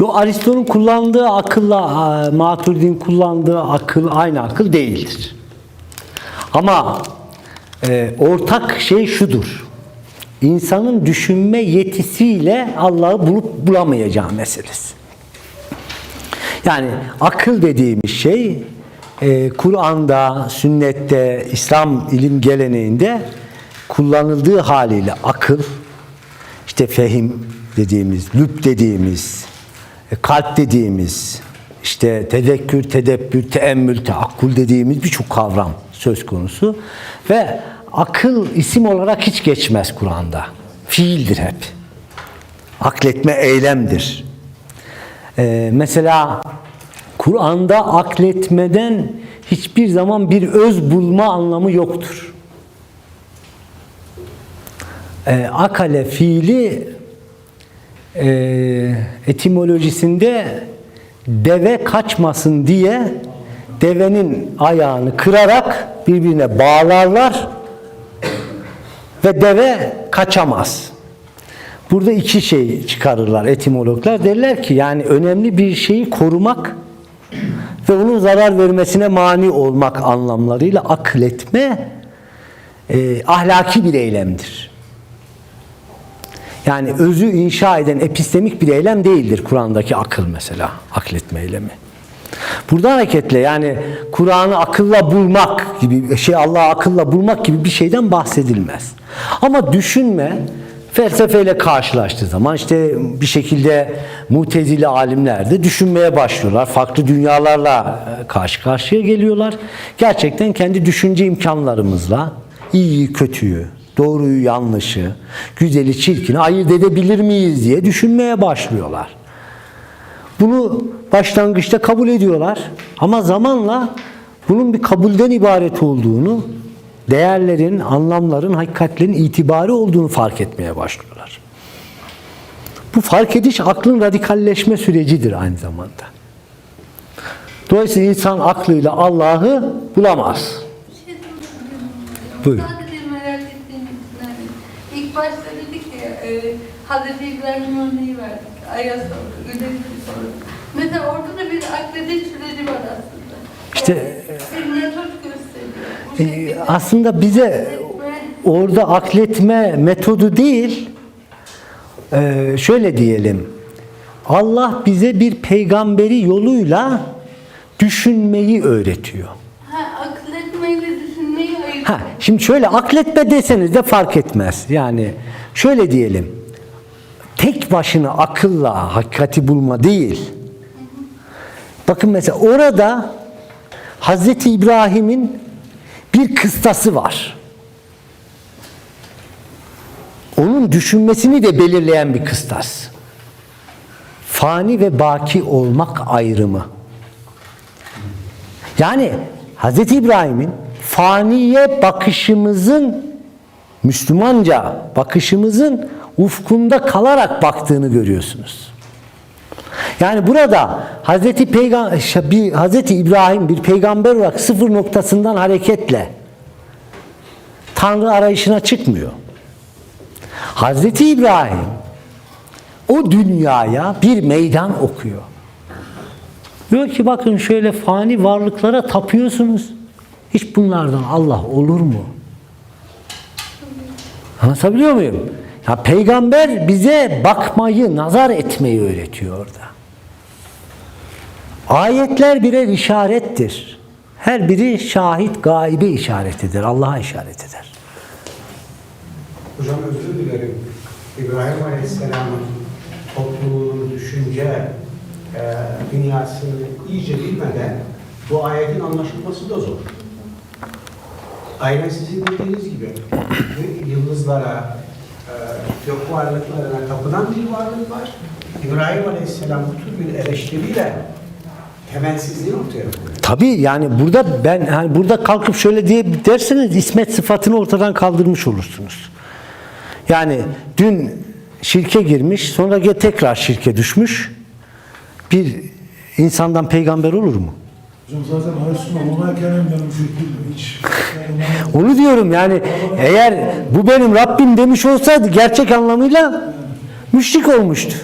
Yo Aristo'nun kullandığı akılla Maturidi'nin kullandığı akıl aynı akıl değildir. Ama e, ortak şey şudur. İnsanın düşünme yetisiyle Allah'ı bulup bulamayacağı meselesi. Yani akıl dediğimiz şey e, Kur'an'da, sünnette, İslam ilim geleneğinde kullanıldığı haliyle akıl, işte fehim dediğimiz, lüb dediğimiz, kalp dediğimiz, işte tedekkür, tedebbür, teemmül, teakkul dediğimiz birçok kavram söz konusu. Ve akıl isim olarak hiç geçmez Kur'an'da. Fiildir hep. Akletme eylemdir. Ee, mesela Kur'an'da akletmeden hiçbir zaman bir öz bulma anlamı yoktur. Ee, akale fiili e, etimolojisinde deve kaçmasın diye devenin ayağını kırarak birbirine bağlarlar ve deve kaçamaz. Burada iki şey çıkarırlar etimologlar. Derler ki yani önemli bir şeyi korumak ve onun zarar vermesine mani olmak anlamlarıyla akletme e, ahlaki bir eylemdir. Yani özü inşa eden epistemik bir eylem değildir Kur'an'daki akıl mesela, akletme eylemi. Burada hareketle yani Kur'an'ı akılla bulmak gibi şey Allah'ı akılla bulmak gibi bir şeyden bahsedilmez. Ama düşünme felsefeyle karşılaştığı zaman işte bir şekilde mutezili alimler de düşünmeye başlıyorlar. Farklı dünyalarla e, karşı karşıya geliyorlar. Gerçekten kendi düşünce imkanlarımızla iyiyi kötüyü, doğruyu yanlışı, güzeli çirkini ayırt edebilir miyiz diye düşünmeye başlıyorlar. Bunu başlangıçta kabul ediyorlar ama zamanla bunun bir kabulden ibaret olduğunu, değerlerin, anlamların, hakikatlerin itibarı olduğunu fark etmeye başlıyorlar. Bu fark ediş aklın radikalleşme sürecidir aynı zamanda. Dolayısıyla insan aklıyla Allah'ı bulamaz. Buyurun. Sadece merak ettiğim için hani ilk başta dedik ya e, Hazreti İbrahim örneği verdik. Ay'a sorduk, Güneş'e sorduk. Mesela orada da bir aklediş süreci var aslında. İşte, bir metot gösteriyor. Bu Ee, şekilde aslında bize orada akletme metodu değil, e, şöyle diyelim, Allah bize bir peygamberi yoluyla düşünmeyi öğretiyor. Ha, akletmeyle düşünmeyi ayırıyor. Ha, şimdi şöyle akletme deseniz de fark etmez. Yani şöyle diyelim, tek başına akılla hakikati bulma değil. Bakın mesela orada Hazreti İbrahim'in bir kıstası var. Onun düşünmesini de belirleyen bir kıstas. Fani ve baki olmak ayrımı. Yani Hz. İbrahim'in faniye bakışımızın Müslümanca bakışımızın ufkunda kalarak baktığını görüyorsunuz. Yani burada Hazreti Peygamber bir Hazreti İbrahim bir peygamber olarak sıfır noktasından hareketle Tanrı arayışına çıkmıyor. Hazreti İbrahim o dünyaya bir meydan okuyor. Diyor ki bakın şöyle fani varlıklara tapıyorsunuz. Hiç bunlardan Allah olur mu? Anlatabiliyor muyum? Ya peygamber bize bakmayı, nazar etmeyi öğretiyor orada. Ayetler birer işarettir. Her biri şahit, gaibe işaret eder. Allah'a işaret eder. Hocam özür dilerim. İbrahim Aleyhisselam'ın topluluğunun düşünce e, dünyasını iyice bilmeden bu ayetin anlaşılması da zor. Aynen sizin dediğiniz gibi yıldızlara, e, gök varlıklarına tapınan bir varlık var. İbrahim Aleyhisselam bu tür bir eleştiriyle temelsizliği ortaya koyuyor. Tabii yani burada ben yani burada kalkıp şöyle diye derseniz ismet sıfatını ortadan kaldırmış olursunuz. Yani dün şirke girmiş, sonra tekrar şirke düşmüş. Bir insandan peygamber olur mu? Onu diyorum yani eğer bu benim Rabbim demiş olsaydı gerçek anlamıyla müşrik olmuştu.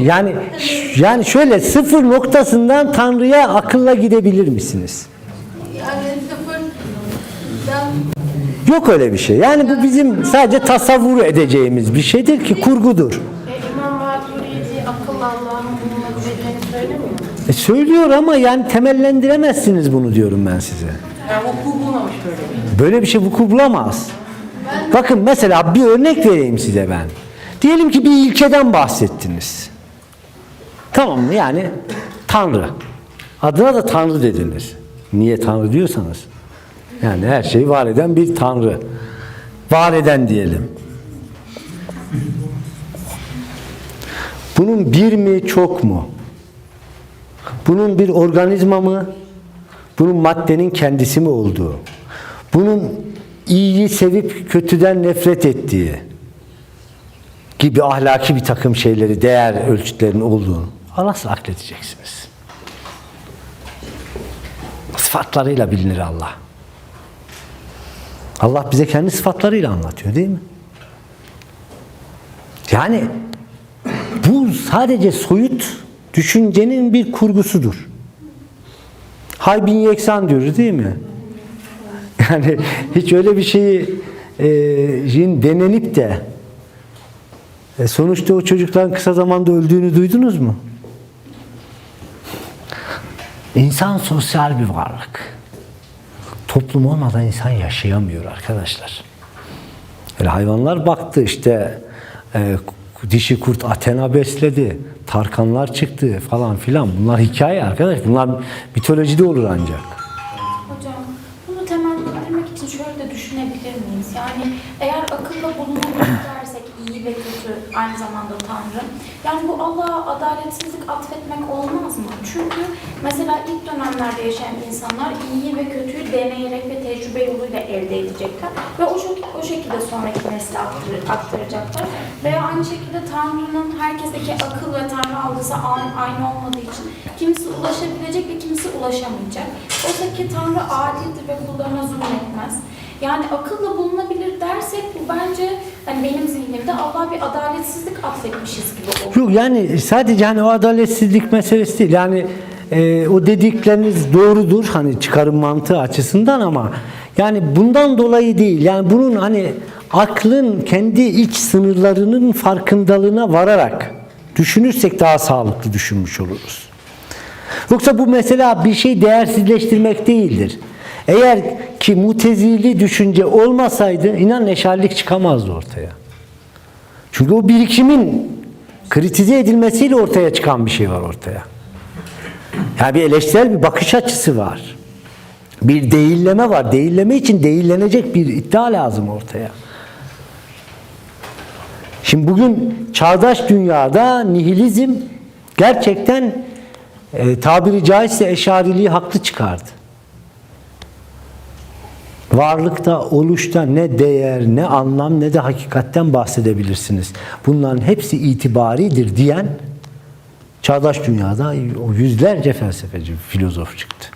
Yani yani şöyle sıfır noktasından Tanrı'ya akılla gidebilir misiniz? Yani sıfır Yok öyle bir şey. Yani bu bizim sadece tasavvur edeceğimiz bir şeydir ki kurgudur. E, İmam Maturidi akıl Allah'ın bulunabileceğini söylemiyor mu? E söylüyor ama yani temellendiremezsiniz bunu diyorum ben size. Yani vuku bulmamış böyle bir. Böyle bir şey vuku bulamaz. Bakın mesela bir örnek vereyim size ben. Diyelim ki bir ilkeden bahsettiniz. Tamam mı? Yani Tanrı. Adına da Tanrı dediniz. Niye Tanrı diyorsanız. Yani her şeyi var eden bir Tanrı. Var eden diyelim. Bunun bir mi çok mu? Bunun bir organizma mı? Bunun maddenin kendisi mi olduğu? Bunun iyiyi sevip kötüden nefret ettiği gibi ahlaki bir takım şeyleri, değer ölçütlerinin olduğunu nasıl akledeceksiniz? Sıfatlarıyla bilinir Allah. Allah bize kendi sıfatlarıyla anlatıyor değil mi? Yani bu sadece soyut düşüncenin bir kurgusudur. Hay bin yeksan diyoruz değil mi? Yani hiç öyle bir şeyi e, denenip de e, sonuçta o çocukların kısa zamanda öldüğünü duydunuz mu? İnsan sosyal bir varlık. Toplum olmadan insan yaşayamıyor arkadaşlar. Öyle hayvanlar baktı işte e, dişi kurt Athena besledi, tarkanlar çıktı falan filan. Bunlar hikaye arkadaş. Bunlar mitolojide olur ancak. Hocam bunu temellendirmek için şöyle de düşünebilir miyiz? Yani eğer akılla bulunabilir dersek iyi ve kötü aynı zamanda Tanrı. Yani bu Allah'a adaletsizlik atfetmek olmaz mı? Çünkü mesela ilk dönemlerde yaşayan insanlar iyiyi ve kötüyü deneyerek ve tecrübe yoluyla elde edecekler. Ve o, şek- o şekilde sonraki nesle aktar- aktaracaklar. Veya aynı şekilde Tanrı'nın herkesteki akıl ve Tanrı algısı aynı olmadığı için kimisi ulaşabilecek ve kimisi ulaşamayacak. Oysa ki Tanrı adildir ve kullarına zulmetmez. Yani akılla bulunabilir dersek bu bence hani benim zihnimde Allah'a bir adaletsizlik atfetmişiz gibi olur. Yok yani sadece hani o adaletsizlik meselesi değil. Yani e, o dedikleriniz doğrudur hani çıkarım mantığı açısından ama yani bundan dolayı değil. Yani bunun hani aklın kendi iç sınırlarının farkındalığına vararak düşünürsek daha sağlıklı düşünmüş oluruz. Yoksa bu mesela bir şey değersizleştirmek değildir. Eğer ki mutezili düşünce olmasaydı inan eşarlik çıkamazdı ortaya. Çünkü o birikimin kritize edilmesiyle ortaya çıkan bir şey var ortaya. Yani bir eleştirel bir bakış açısı var. Bir değilleme var. Değilleme için değillenecek bir iddia lazım ortaya. Şimdi bugün çağdaş dünyada nihilizm gerçekten e, tabiri caizse eşariliği haklı çıkardı. Varlıkta, oluşta ne değer, ne anlam, ne de hakikatten bahsedebilirsiniz. Bunların hepsi itibaridir diyen çağdaş dünyada o yüzlerce felsefeci, filozof çıktı.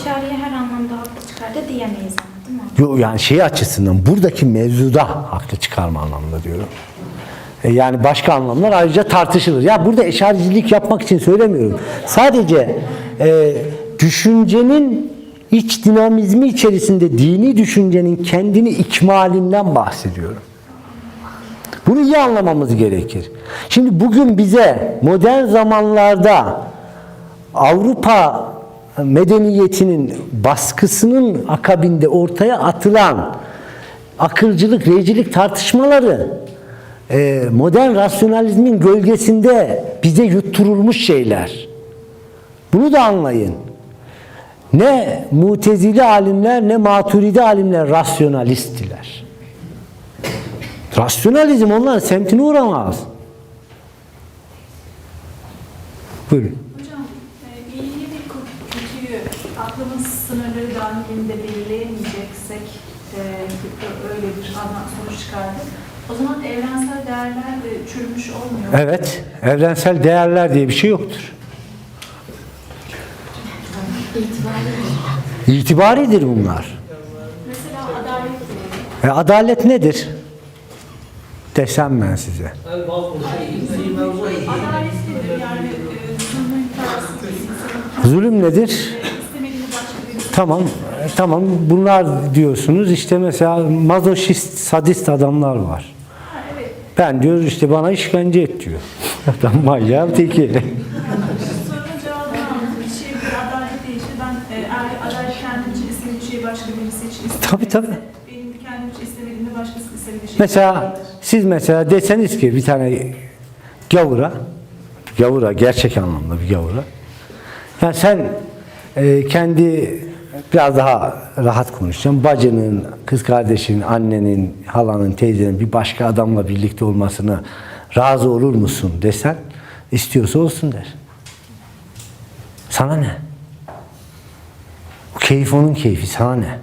Eşariye her anlamda haklı çıkar da diyemeyiz değil mi? Yo, yani şey açısından buradaki mevzuda haklı çıkarma anlamında diyorum. E, Yani başka anlamlar ayrıca tartışılır. Ya burada eşaricilik yapmak için söylemiyorum. Sadece e, düşüncenin iç dinamizmi içerisinde dini düşüncenin kendini ikmalinden bahsediyorum. Bunu iyi anlamamız gerekir. Şimdi bugün bize modern zamanlarda Avrupa medeniyetinin baskısının akabinde ortaya atılan akılcılık, reycilik tartışmaları e, modern rasyonalizmin gölgesinde bize yutturulmuş şeyler. Bunu da anlayın. Ne mutezili alimler ne maturidi alimler rasyonalisttiler. Rasyonalizm onların semtine uğramaz. Buyurun. Hocam, e, iyiyi ve kötüyü aklımız sınırları dahilinde belirleyemeyeceksek e, öyle bir sonuç çıkardı. O zaman evrensel değerler de çürümüş olmuyor. mu? Evet, evrensel değerler diye bir şey yoktur. İtibaridir bunlar. Mesela adalet E, adalet nedir? Desem ben size. Adalet nedir? Yani e, Zulüm nedir? birisi Tamam, e, tamam bunlar diyorsunuz. İşte mesela mazoşist, sadist adamlar var. Ben diyor işte bana işkence et diyor. Adam manyağın teki. Sorunun cevabını aldım. Bir şey bir adalet değil. İşte ben e, eğer adalet kendim için istediğim bir şeyi başka birisi için istemediyse, Tabii, tabii. Benim kendim için istemediğimde başkası istediği şey. Mesela siz mesela deseniz ki bir tane gavura, gavura gerçek anlamda bir gavura. Yani sen e, kendi biraz daha rahat konuşacağım. Bacının, kız kardeşinin, annenin, halanın, teyzenin bir başka adamla birlikte olmasını razı olur musun desen istiyorsa olsun der. Sana ne? O keyif onun keyfi, sana ne?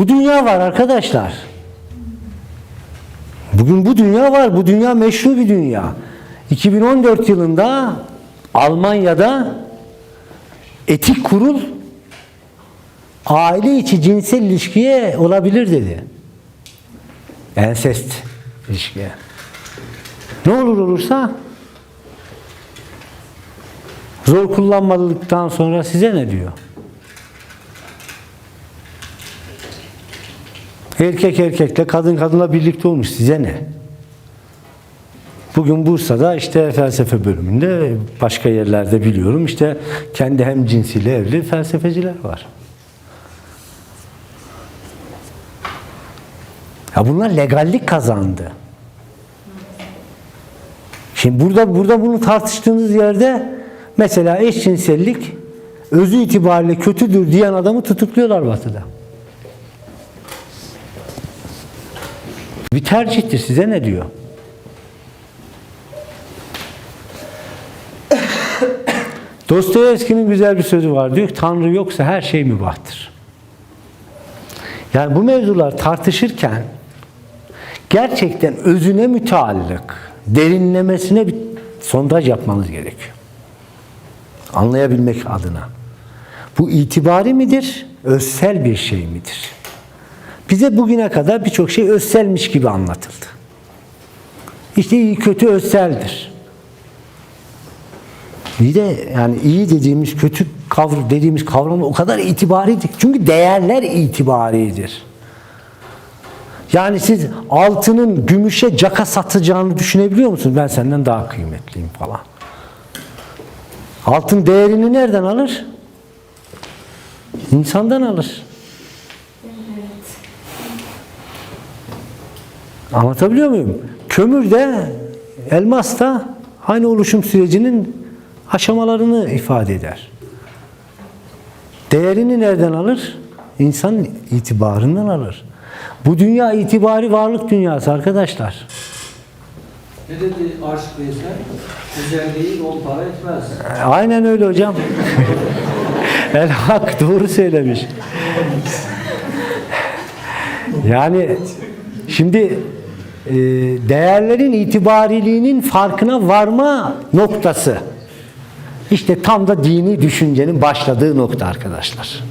Bu dünya var arkadaşlar. Bugün bu dünya var. Bu dünya meşru bir dünya. 2014 yılında Almanya'da etik kurul aile içi cinsel ilişkiye olabilir dedi. Ensest ilişkiye. Ne olur olursa zor kullanmadıktan sonra size ne diyor? Erkek erkekle kadın kadınla birlikte olmuş. Size ne? Bugün Bursa'da işte felsefe bölümünde başka yerlerde biliyorum işte kendi hem cinsiyle evli felsefeciler var. Ya bunlar legallik kazandı. Şimdi burada burada bunu tartıştığınız yerde mesela eşcinsellik özü itibariyle kötüdür diyen adamı tutukluyorlar batıda. Bir tercihtir. Size ne diyor? Dostoyevski'nin güzel bir sözü var. Diyor ki Tanrı yoksa her şey mübahtır. Yani bu mevzular tartışırken gerçekten özüne müteallık, derinlemesine bir sondaj yapmanız gerekiyor. Anlayabilmek adına. Bu itibari midir, özsel bir şey midir? Bize bugüne kadar birçok şey özselmiş gibi anlatıldı. İşte iyi kötü özseldir. Bir de yani iyi dediğimiz kötü kavram dediğimiz kavram o kadar itibaridir. Çünkü değerler itibaridir. Yani siz altının gümüşe caka satacağını düşünebiliyor musunuz? Ben senden daha kıymetliyim falan. Altın değerini nereden alır? İnsandan alır. Anlatabiliyor muyum? Kömür de elmas da aynı oluşum sürecinin aşamalarını ifade eder. Değerini nereden alır? İnsan itibarından alır. Bu dünya itibari varlık dünyası arkadaşlar. Ne dedi Aşık Veysel? Güzel değil, on para etmez. Aynen öyle hocam. El hak doğru söylemiş. Yani şimdi e, değerlerin itibariliğinin farkına varma noktası. İşte tam da dini düşüncenin başladığı nokta arkadaşlar.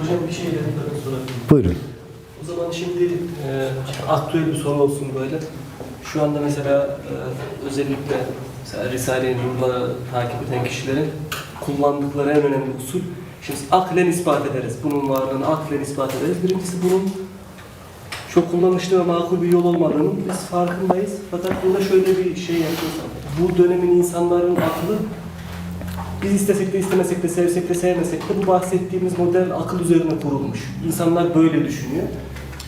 Hocam bir şey sorabilirim. Buyurun. O zaman şimdi e, aktüel bir soru olsun böyle. Şu anda mesela e, özellikle mesela Risale-i Nur'la takip eden kişilerin kullandıkları en önemli usul şimdi aklen ispat ederiz. Bunun varlığını aklen ispat ederiz. Birincisi bunun çok kullanışlı ve makul bir yol olmadığının biz farkındayız. Fakat burada şöyle bir şey yapıyoruz. Bu dönemin insanların aklı biz istesek de istemesek de sevsek de sevmesek de bu bahsettiğimiz model akıl üzerine kurulmuş. İnsanlar böyle düşünüyor.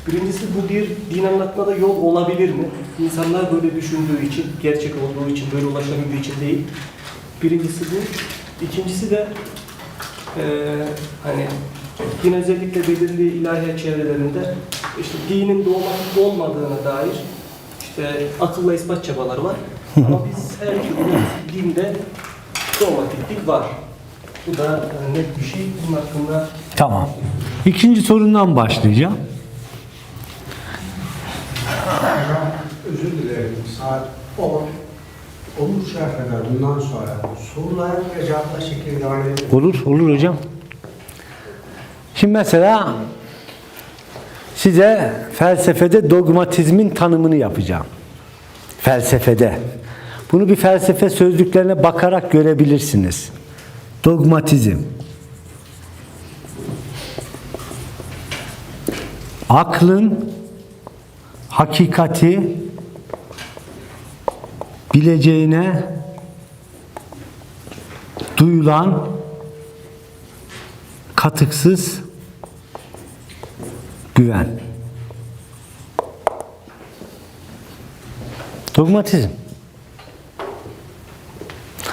Birincisi bu bir din anlatmada yol olabilir mi? İnsanlar böyle düşündüğü için, gerçek olduğu için, böyle ulaşabildiği için değil. Birincisi bu. İkincisi de eee hani din özellikle belirli ilahiyat çevrelerinde işte dinin doğmakta olmadığına dair işte akılla ispat çabaları var. Ama biz her türlü dinde dogmatiklik var. Bu da e, net bir şey. Bunun hakkında Tamam. İkinci sorundan başlayacağım. Özür dilerim. Saat 10. Olursa kadar bundan sonra sorular ve cevaplar şeklinde devam edelim. Olur, olur hocam. Şimdi mesela size felsefede dogmatizmin tanımını yapacağım. Felsefede. Bunu bir felsefe sözlüklerine bakarak görebilirsiniz. Dogmatizm. Aklın hakikati bileceğine duyulan katıksız güven. Dogmatizm.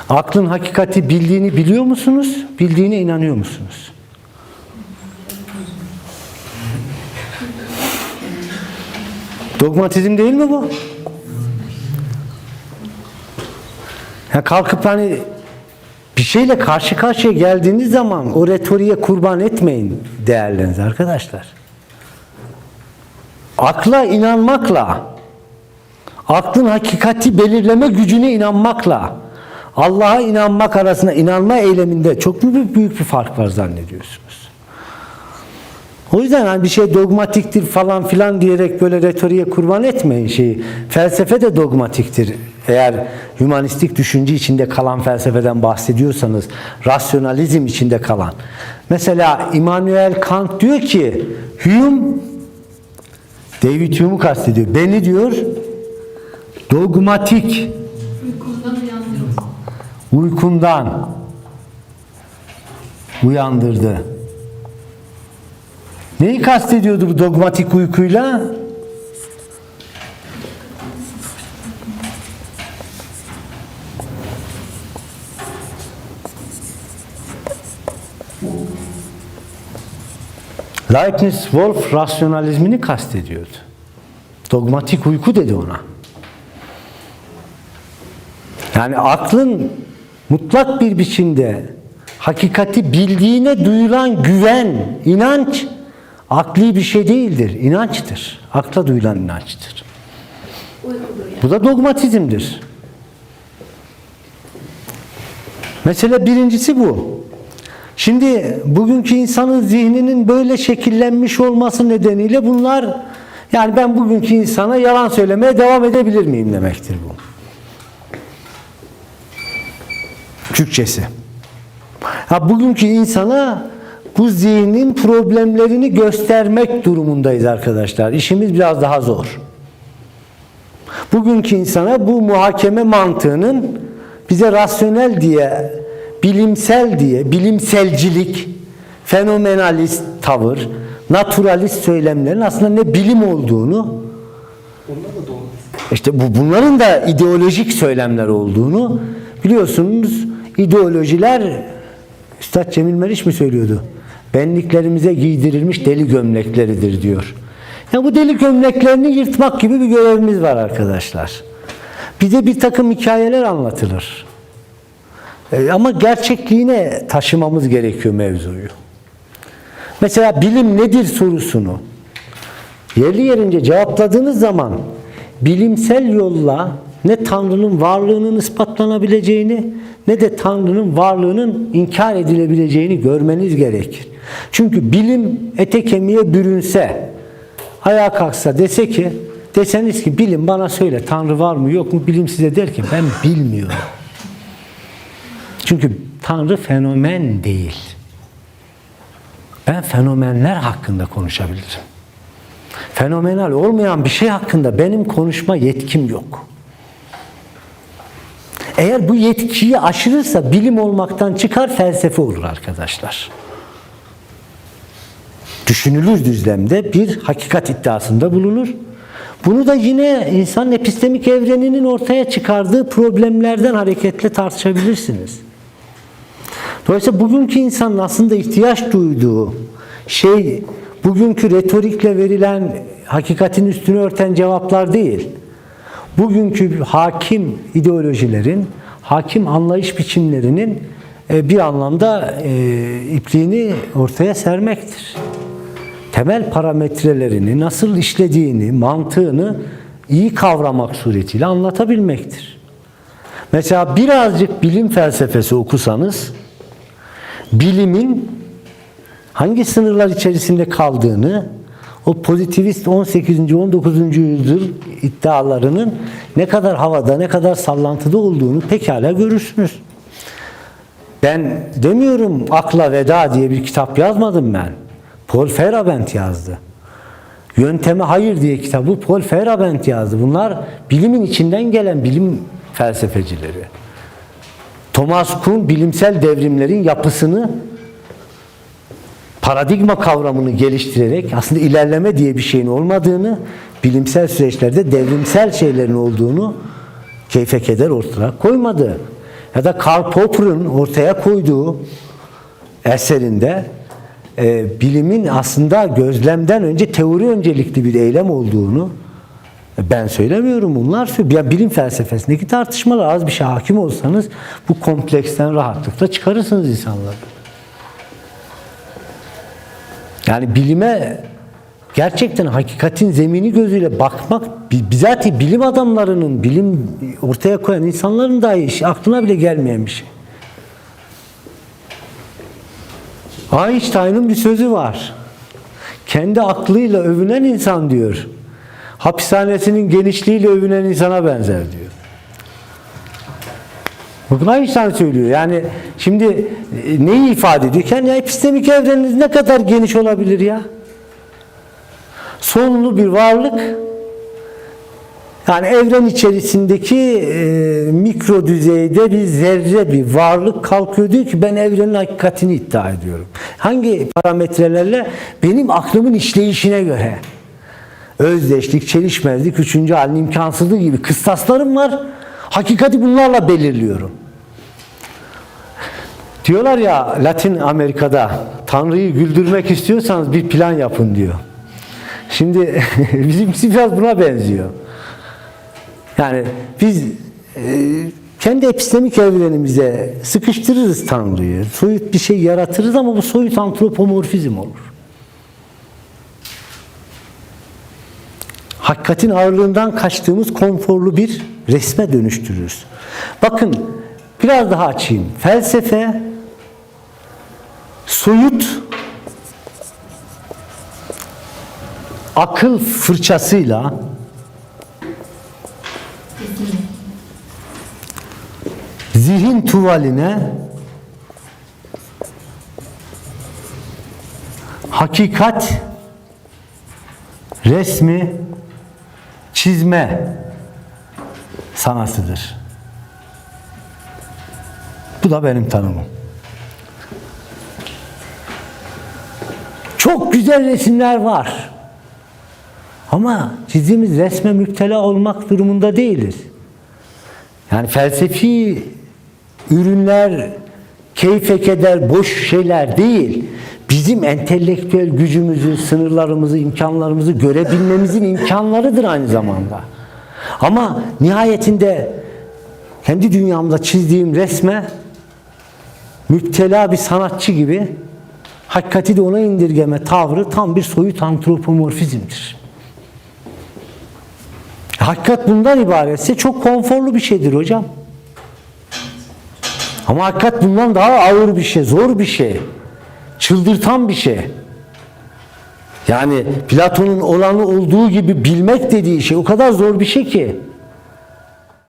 Aklın hakikati bildiğini biliyor musunuz? Bildiğine inanıyor musunuz? Dogmatizm değil mi bu? Ya kalkıp hani bir şeyle karşı karşıya geldiğiniz zaman o retoriğe kurban etmeyin değerleriniz arkadaşlar. Akla inanmakla, aklın hakikati belirleme gücüne inanmakla, Allah'a inanmak arasında inanma eyleminde çok büyük, büyük bir fark var zannediyorsunuz? O yüzden hani bir şey dogmatiktir falan filan diyerek böyle retoriğe kurban etmeyin şeyi. Felsefe de dogmatiktir. Eğer hümanistik düşünce içinde kalan felsefeden bahsediyorsanız, rasyonalizm içinde kalan. Mesela Immanuel Kant diyor ki, Hume, David Hume'u kastediyor. Beni diyor, dogmatik, uykundan uyandırdı. Neyi kastediyordu bu dogmatik uykuyla? Leibniz Wolf rasyonalizmini kastediyordu. Dogmatik uyku dedi ona. Yani aklın mutlak bir biçimde hakikati bildiğine duyulan güven, inanç akli bir şey değildir, inançtır. Akla duyulan inançtır. Bu da dogmatizmdir. Mesela birincisi bu. Şimdi bugünkü insanın zihninin böyle şekillenmiş olması nedeniyle bunlar yani ben bugünkü insana yalan söylemeye devam edebilir miyim demektir bu. Türkçesi. Ha, bugünkü insana bu zihnin problemlerini göstermek durumundayız arkadaşlar. İşimiz biraz daha zor. Bugünkü insana bu muhakeme mantığının bize rasyonel diye, bilimsel diye, bilimselcilik, fenomenalist tavır, naturalist söylemlerin aslında ne bilim olduğunu, işte bu bunların da ideolojik söylemler olduğunu biliyorsunuz. İdeolojiler Üstad Cemil Meriç mi söylüyordu? Benliklerimize giydirilmiş deli gömlekleridir diyor. Ya bu deli gömleklerini yırtmak gibi bir görevimiz var arkadaşlar. Bize bir takım hikayeler anlatılır. E, ama gerçekliğine taşımamız gerekiyor mevzuyu. Mesela bilim nedir sorusunu yerli yerince cevapladığınız zaman bilimsel yolla ne Tanrı'nın varlığının ispatlanabileceğini ne de Tanrı'nın varlığının inkar edilebileceğini görmeniz gerekir. Çünkü bilim ete kemiğe bürünse, ayağa kalksa dese ki, deseniz ki bilim bana söyle Tanrı var mı yok mu? Bilim size der ki ben bilmiyorum. Çünkü Tanrı fenomen değil. Ben fenomenler hakkında konuşabilirim. Fenomenal olmayan bir şey hakkında benim konuşma yetkim yok. Eğer bu yetkiyi aşırırsa bilim olmaktan çıkar felsefe olur arkadaşlar. Düşünülür düzlemde bir hakikat iddiasında bulunur. Bunu da yine insan epistemik evreninin ortaya çıkardığı problemlerden hareketle tartışabilirsiniz. Dolayısıyla bugünkü insanın aslında ihtiyaç duyduğu şey bugünkü retorikle verilen hakikatin üstünü örten cevaplar değil. Bugünkü hakim ideolojilerin, hakim anlayış biçimlerinin e, bir anlamda e, ipliğini ortaya sermektir. Temel parametrelerini nasıl işlediğini, mantığını iyi kavramak suretiyle anlatabilmektir. Mesela birazcık bilim felsefesi okusanız bilimin hangi sınırlar içerisinde kaldığını, o pozitivist 18. 19. yüzyıl iddialarının ne kadar havada, ne kadar sallantıda olduğunu pekala görürsünüz. Ben demiyorum Akla Veda diye bir kitap yazmadım ben. Paul Feyerabend yazdı. Yönteme Hayır diye kitabı Paul Feyerabend yazdı. Bunlar bilimin içinden gelen bilim felsefecileri. Thomas Kuhn bilimsel devrimlerin yapısını paradigma kavramını geliştirerek aslında ilerleme diye bir şeyin olmadığını, bilimsel süreçlerde devrimsel şeylerin olduğunu keyfe keder ortaya koymadı. Ya da Karl Popper'ın ortaya koyduğu eserinde e, bilimin aslında gözlemden önce teori öncelikli bir eylem olduğunu ben söylemiyorum bunlar. Ya bilim felsefesindeki tartışmalar az bir şey hakim olsanız bu kompleksten rahatlıkla çıkarırsınız insanları. Yani bilime gerçekten hakikatin zemini gözüyle bakmak bi- bizatihi bilim adamlarının, bilim ortaya koyan insanların dahi iş- aklına bile gelmeyen bir şey. Einstein'ın bir sözü var. Kendi aklıyla övünen insan diyor. Hapishanesinin genişliğiyle övünen insana benzer diyor. Bakın Einstein söylüyor. Yani şimdi e, neyi ifade ediyor? Kendi epistemik evreniniz ne kadar geniş olabilir ya? Sonlu bir varlık yani evren içerisindeki e, mikro düzeyde bir zerre bir varlık kalkıyor diyor ki ben evrenin hakikatini iddia ediyorum. Hangi parametrelerle? Benim aklımın işleyişine göre. Özdeşlik, çelişmezlik, üçüncü halin imkansızlığı gibi kıstaslarım var. Hakikati bunlarla belirliyorum. Diyorlar ya Latin Amerika'da Tanrı'yı güldürmek istiyorsanız bir plan yapın diyor. Şimdi bizimkisi biraz buna benziyor. Yani biz e, kendi epistemik evrenimize sıkıştırırız Tanrı'yı. Soyut bir şey yaratırız ama bu soyut antropomorfizm olur. Hakikatin ağırlığından kaçtığımız konforlu bir resme dönüştürürüz. Bakın biraz daha açayım. Felsefe soyut akıl fırçasıyla zihin tuvaline hakikat resmi çizme sanatıdır. Bu da benim tanımım. Çok güzel resimler var. Ama çizdiğimiz resme müptela olmak durumunda değiliz. Yani felsefi ürünler, keyfe keder, boş şeyler değil. Bizim entelektüel gücümüzü, sınırlarımızı, imkanlarımızı görebilmemizin imkanlarıdır aynı zamanda. Ama nihayetinde kendi dünyamda çizdiğim resme müptela bir sanatçı gibi hakikati de ona indirgeme tavrı tam bir soyut antropomorfizmdir. Hakikat bundan ibaretse çok konforlu bir şeydir hocam. Ama hakikat bundan daha ağır bir şey, zor bir şey. Çıldırtan bir şey. Yani Platon'un olanı olduğu gibi bilmek dediği şey o kadar zor bir şey ki.